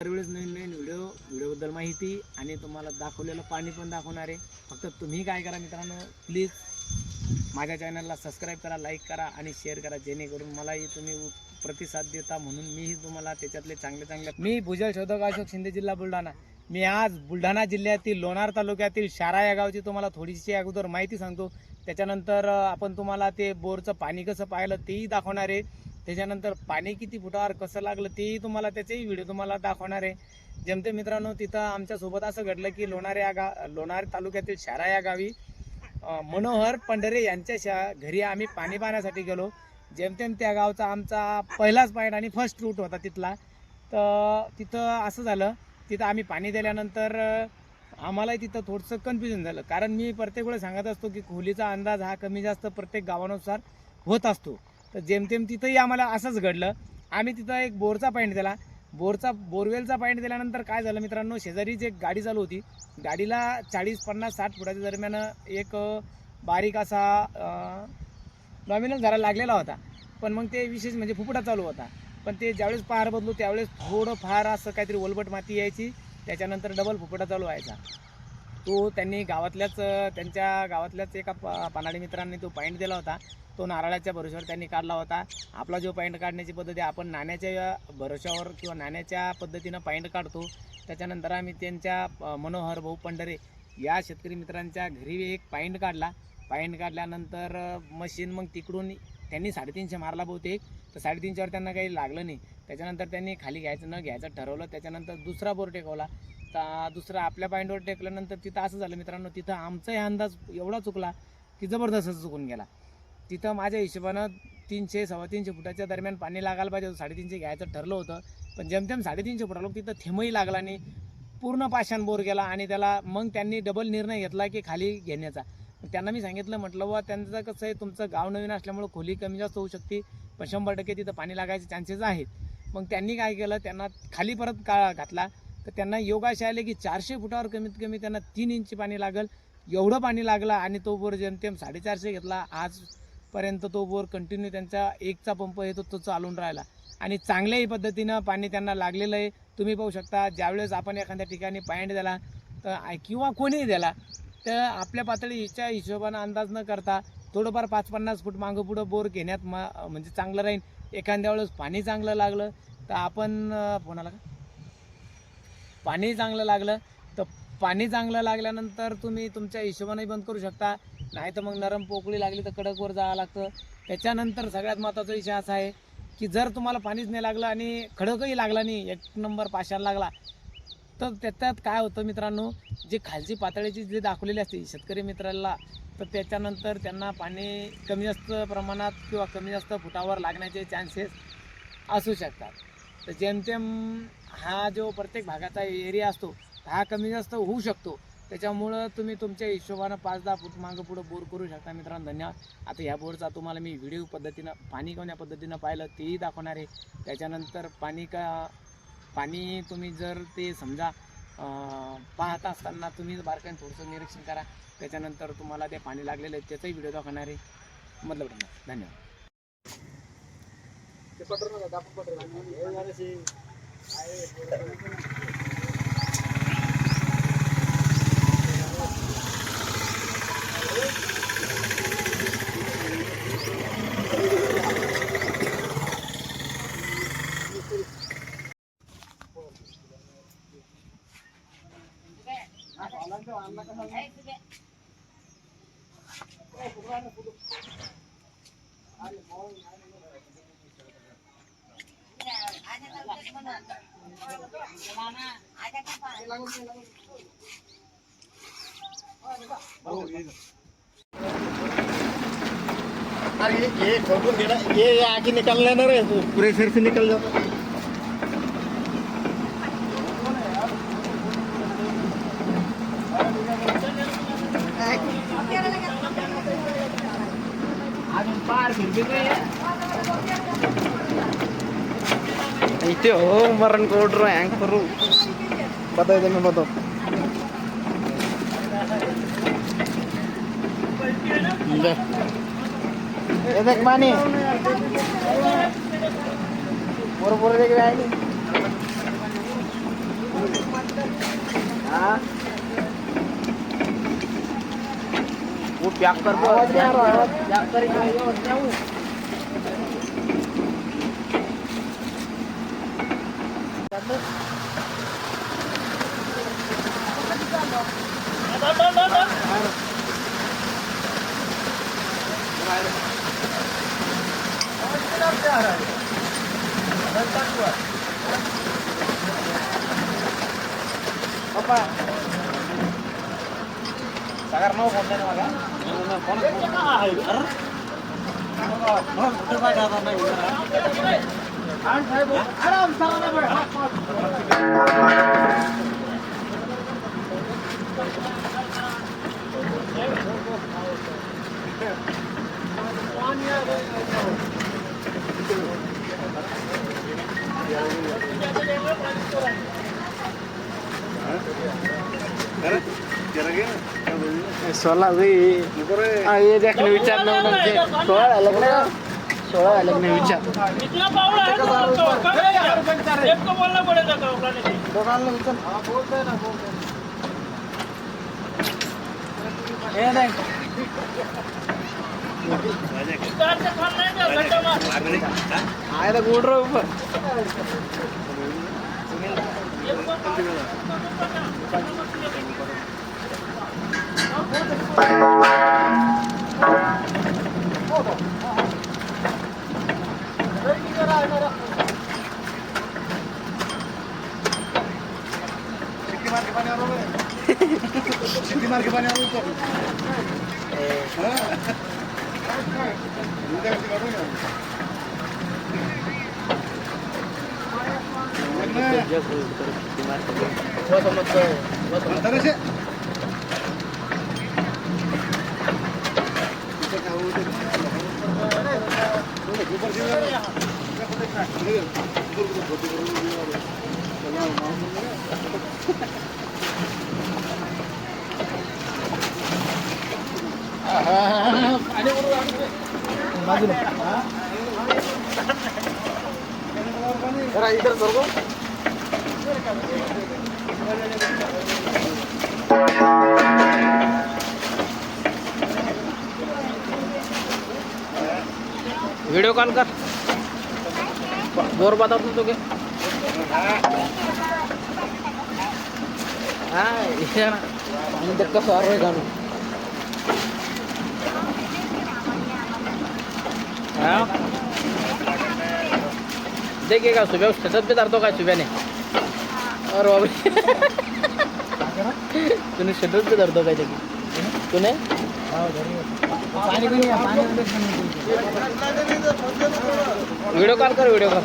दरवेळेस नवीन नवीन व्हिडिओ व्हिडिओबद्दल माहिती आणि तुम्हाला दाखवलेलं पाणी पण दाखवणार आहे. फक्त तुम्ही काय करा मित्रांनो प्लीज माझ्या चॅनलला सबस्क्राईब करा लाईक करा आणि शेअर करा जेणेकरून मलाही तुम्ही प्रतिसाद देता म्हणून मीही तुम्हाला त्याच्यातले चांगले चांगले मी भुजल शोधक अशोक शिंदे जिल्हा बुलढाणा. मी आज बुलढाणा जिल्ह्यातील लोणार तालुक्यातील शारा या गावची तुम्हाला थोडीशी अगोदर माहिती सांगतो. त्याच्यानंतर आपण तुम्हाला ते बोरचं पाणी कसं पाहिलं तेही दाखवणार आहे. त्याच्यानंतर पाणी किती फुटावर कसं लागलं तेही तुम्हाला त्याचेही व्हिडिओ तुम्हाला दाखवणार आहे. जमते मित्रांनो तिथं आमच्यासोबत असं घडलं की लोणार या गा लोणार तालुक्यातील शारा या गावी मनोहर पंढरे यांच्या शा घरी आम्ही पाणी पाहण्यासाठी गेलो. जेमतेम त्या गावचा आमचा पहिलाच पॉईंट आणि फर्स्ट रूट होता तिथला. तर तिथं असं झालं तिथं आम्ही पाणी दिल्यानंतर आम्हालाही तिथं थोडंसं कन्फ्युजन झालं. कारण मी प्रत्येक वेळेस सांगत असतो की खोलीचा अंदाज हा कमी जास्त प्रत्येक गावानुसार होत असतो. तर जेमतेम तिथंही आम्हाला असंच घडलं. आम्ही तिथं एक बोरचा पॉईंट दिला. बोरचा बोरवेलचा पॉईंट दिल्यानंतर काय झालं मित्रांनो शेजारीच एक गाडी चालू होती. गाडीला चाळीस पन्नास साठ फुटाच्या दरम्यान एक बारीक असा नॉमिनल झाला लागलेला होता. पण मग ते विशेष म्हणजे फुफुटा चालू होता. पण ते ज्यावेळेस पार बदलू त्यावेळेस थोडं फार असं काहीतरी ओलबट माती यायची. त्याच्यानंतर डबल फुफुटा चालू व्हायचा. तो त्यांनी गावातल्याच त्यांच्या गावातल्याच एका प मित्रांनी तो पॉईंट दिला होता. तो नारळाच्या भरोश्यावर त्यांनी काढला होता. आपला जो पॉईंट काढण्याची पद्धती आपण नाण्याच्या भरोश्यावर किंवा नाण्याच्या पद्धतीनं पॉईंट काढतो. त्याच्यानंतर आम्ही त्यांच्या मनोहर भाऊ पंढरे या शेतकरी मित्रांच्या घरी एक पॉईंट काढला. पॉईंट काढल्यानंतर मशीन मग तिकडून त्यांनी साडेतीनशे मारला बहुतेक. तर साडेतीनशेवर त्यांना काही लागलं नाही. त्याच्यानंतर त्यांनी खाली घ्यायचं न घ्यायचं ठरवलं. त्याच्यानंतर दुसरा बोर टेकवला. तर दुसरा आपल्या पॉईंटवर टेकल्यानंतर तिथं असं झालं मित्रांनो तिथं आमचाही अंदाज एवढा चुकला की जबरदस्त चुकून गेला. तिथं माझ्या हिशोबानं तीनशे सव्वा तीनशे फुटाच्या दरम्यान पाणी लागायला पाहिजे होतं. साडेतीनशे घ्यायचं ठरलं होतं. पण जेमतेम साडेतीनशे फुटाला तिथं थेमही लागला नाही. पूर्ण पाषाण बोर गेला आणि त्याला मग त्यांनी डबल निर्णय घेतला की खाली घेण्याचा. मग त्यांना मी सांगितलं म्हटलं व त्यांचं कसं आहे तुमचं गाव नवीन असल्यामुळं खोली कमी जास्त होऊ शकते. पण शंभर टक्के तिथं पाणी लागायचे चान्सेस आहेत. मग त्यांनी काय केलं त्यांना खाली परत का घातला. तर त्यांना योगाशी आले की चारशे फुटावर कमीत कमी त्यांना तीन इंची पाणी लागल. एवढं पाणी लागलं आणि तो बोर जेमतेम साडेचारशे घेतला. आज पर्यंत तो बोर कंटिन्यू त्यांचा एकचा पंप येतो तो तो चालून राहिला. आणि चांगल्याही पद्धतीनं पाणी त्यांना लागलेलं आहे. तुम्ही पाहू शकता ज्यावेळेस आपण एखाद्या ठिकाणी पॉईंट दिला तर किंवा कोणीही दिला तर आपल्या पातळीच्या हिशोबानं अंदाज न करता थोडंफार पाच पन्नास फूट मागं पुढं बोर घेण्यात मा म्हणजे चांगलं राहील एखाद्या वेळेस पाणी चांगलं लागलं तर आपण कोणाला फोनाला का? पाणी चांगलं लागलं तर पाणी चांगलं लागल्यानंतर तुम्ही तुमच्या हिशोबाने बंद करू शकता. नाही तर मग नरम पोकळी लागली तर कडकवर जावं लागतं. त्याच्यानंतर सगळ्यात महत्त्वाचा विषय असा आहे की जर तुम्हाला पाणीच नाही लागलं आणि खडकही लागला नाही एक नंबर पाशाला लागला तर त्याच्यात काय होतं मित्रांनो? जे खालची पातळीची जे दाखवलेली असते शेतकरी मित्राला तर त्याच्यानंतर त्यांना पाणी कमी जास्त प्रमाणात किंवा कमी जास्त फुटावर लागण्याचे चान्सेस असू शकतात. तर जेमतेम हा जो प्रत्येक भागाचा एरिया असतो हा कमी जास्त होऊ शकतो. त्याच्यामुळं तुम्ही तुमच्या हिशोबानं पाच दहा फूट मागं पुढं बोर करू शकता मित्रांनो धन्यवाद. आता ह्या बोरचा तुम्हाला मी व्हिडिओ पद्धतीनं पाणी कोण्या पद्धतीनं पाहिलं तेही दाखवणार आहे. त्याच्यानंतर पाणी का पाणी तुम्ही जर ते समजा पाहत असताना तुम्ही बारकाईने थोडंसं निरीक्षण करा. त्याच्यानंतर तुम्हाला ते पाणी लागलेलं आहे त्याचाही व्हिडिओ दाखवणार आहे. मतलब धन्यवाद. अरे ये खोलून गेला. ये आगे निकल लेना रे प्रेशर से निकल जाता Ya. itu oh, maran kodro yang perlu pada itu memang Enak mani. Pura-pura lagi ini. Ah. रहा है हाँ वो प्याक कर दो प्याक कर सागर नाव फोन नाही मला फोन सोळा भाई हा ये देखणे विचार नव्हते सोळा झालं का नाही? सोळा झालं का नाही विचार इतना पावड़ा है तो तो कब Gracias. वीडियो कॉल कर. जोर बता तू तो के हाँ ये ना. पानी देख का सवार होएगा ना हाँ देखिएगा सुबह पे धरतो काय सुबह ने? और बाबरे तूने शेड्यूल पे धरतो काय त्याची तुने? व्हिडिओ कॉल कर व्हिडिओ कॉल।